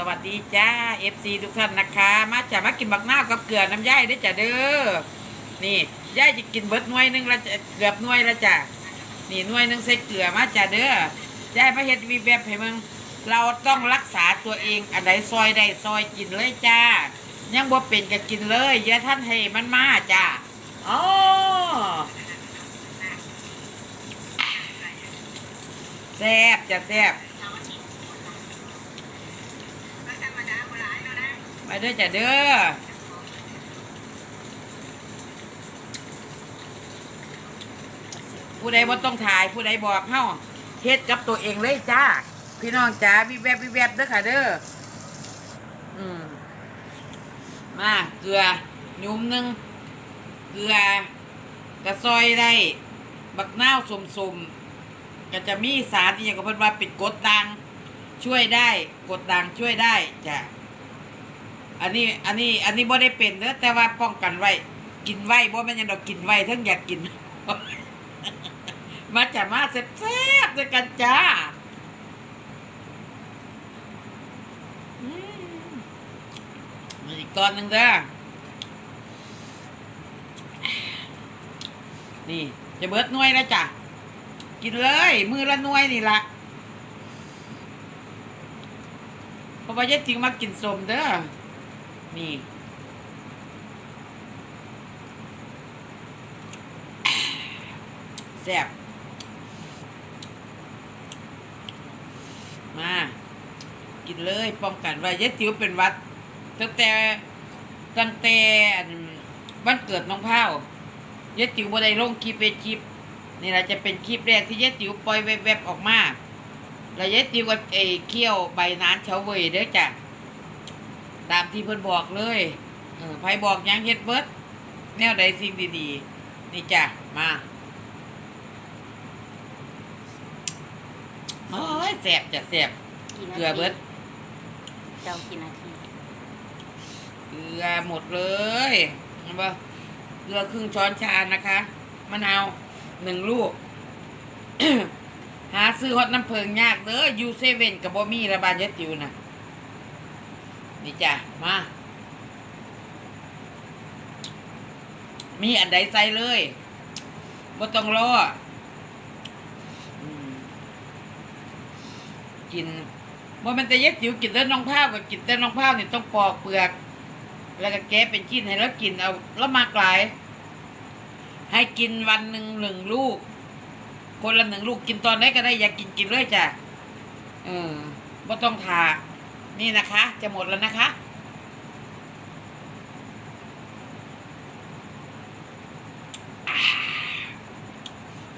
สวัสดีจ้า FC ทุกท่านนะคะ มาจะมากินบักหน้ากับเกลือน้ำย่ายด้จ้ะเด้อ นี่ย่ายจะกินเบิดหน่วยหนึงละจะเกือบหน่วยละจ้ะ นี่หน่วยหนึงใส่เกลือมาจ้ะเด้อย่ายมาเฮ็ดวีแบบให้มึง เราต้องรักษาตัวเองอันใดซอยได้ซอยกินเลยจ้า ยังบ่เป็นก็กินเลยอย่าท่านให้มันมาจ้าอ๋อแซ่บจ้ะแซ่บ มา เด้อจ้ะเด้อผู้ใดบ่ต้องถ่ายผู้ใดบอกเฮาเฮ็ดกับตัวเองเลยจ้า พี่น้องจ๋าวิแวบวิแวบเด้อค่ะเด้ออืมมาเกลือหยุ่มหนึ่งเกลือกระซอยได้บักนาวสมๆก็จะมีสารที่อย่างกับเพิ่นว่าป็นกดด่างช่วยได้กดด่างช่วยได้จ้ะ อันนี้อันนี้อันนี้บ่ได้เป็นเด้อแต่ว่าป้องกันไว้ กินไว้บ่แม่นยังดอกกินไว้ทั้งอยากกิน มาจะมาแซ่บๆด้วยกันจ้าอืมมีอีกตอนหนึ่งเด้อนี่ จะเบิดหน่วยแล้วจ้ะ กินเลย มือละหน่วยนี่ละเพราะว่าเยจริงมากินสมเด้อ นี่ แซ่บมา กินเลยป้องกันไว้ยายติ๋วเป็นวัด ตั้งแต่ตั้งแต่วันเกิดน้องเผายายติ๋วบ่ได้ลงคลิปเป็นคลิปนี่แหละจะเป็นคลิปแรกที่ยายติ๋วปล่อยแวบๆออกมาแล้วยายติ๋วก็ไอ้เคี่ยวใบนานเฉาเวยเด้อจ้ะ ที่เพิ่นบอกเลยเออไผบอกหยังเฮ็ดเบิดแนวใดสิ่งดีๆ นี่จ้ะ มาโอ้ยแสบจ้ะแสบกี่นาเกลือเบิดเจ้ากี่นาทีเกลือหมดเลยเห็นปะเกลือครึ่งช้อนชานะคะมะนาวหนึ่งลูก หาซื้อฮอตน้ำเพิงยากเด้อยูเซเว่นกับบอมี่ระบานยะติวนะ นี่จ้ะ มา มีอันใดใส่เลยบ่ต้องรอกินบ่มันแต่เย็ดจิ๋วกินแต่น้องผ้าวกับกินแต่น้องผ้าวนี่ต้องปอกเปลือก แล้วก็แกะเป็นชิ้นให้แล้วกินเอาแล้วมากลาย ให้กินวันหนึ่งหนึ่งลูก คนละหนึ่งลูกกินตอนไหนก็ได้อยากกินกินเลยจ้ะเออบ่ต้องทา นี่นะคะ จะหมดแล้วนะคะ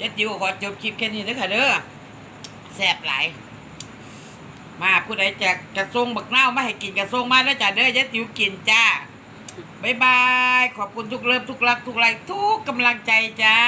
ยายติวขอจบคลิปแค่นี้เด้อค่ะเด้อแซ่บหลาย มาผู้ใดจะกระทรงบักเน่ามาให้กินกระทรงมาแล้วจ้ะเด้อยายติวกินจ้าบายบาย ขอบคุณทุกเลิฟทุกรักทุกไลค์ทุกกำลังใจจ้า